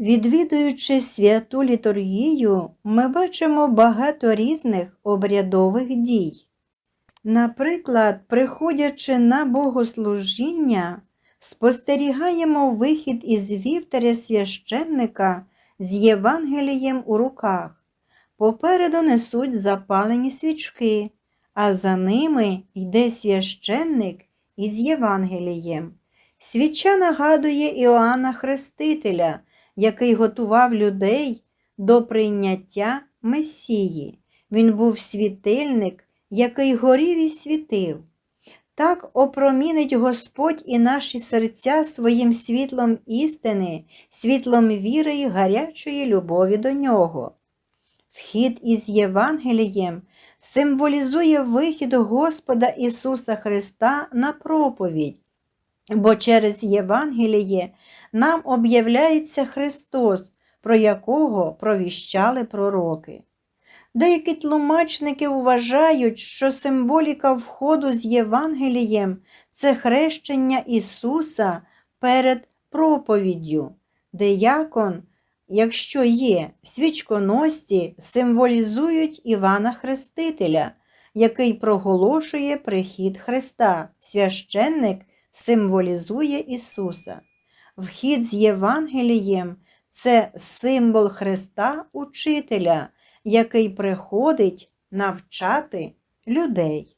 Відвідуючи святу літургію, ми бачимо багато різних обрядових дій. Наприклад, приходячи на богослужіння, спостерігаємо вихід із вівтаря священника з Євангелієм у руках. Попереду несуть запалені свічки, а за ними йде священник із Євангелієм. Свіча нагадує Іоанна Хрестителя, який готував людей до прийняття Месії. Він був світильник, який горів і світив. Так опромінить Господь і наші серця своїм світлом істини, світлом віри і гарячої любові до нього. Вхід із Євангелієм символізує вихід Господа Ісуса Христа на проповідь, бо через Євангеліє нам об'являється Христос, про якого провіщали пророки. Деякі тлумачники вважають, що символіка входу з Євангелієм це хрещення Ісуса перед проповіддю. Деякон, якщо є свічконосці, символізують Івана Хрестителя, який проголошує прихід Христа. Священник символізує Ісуса. Вхід з Євангелієм це символ Христа Учителя, який приходить навчати людей.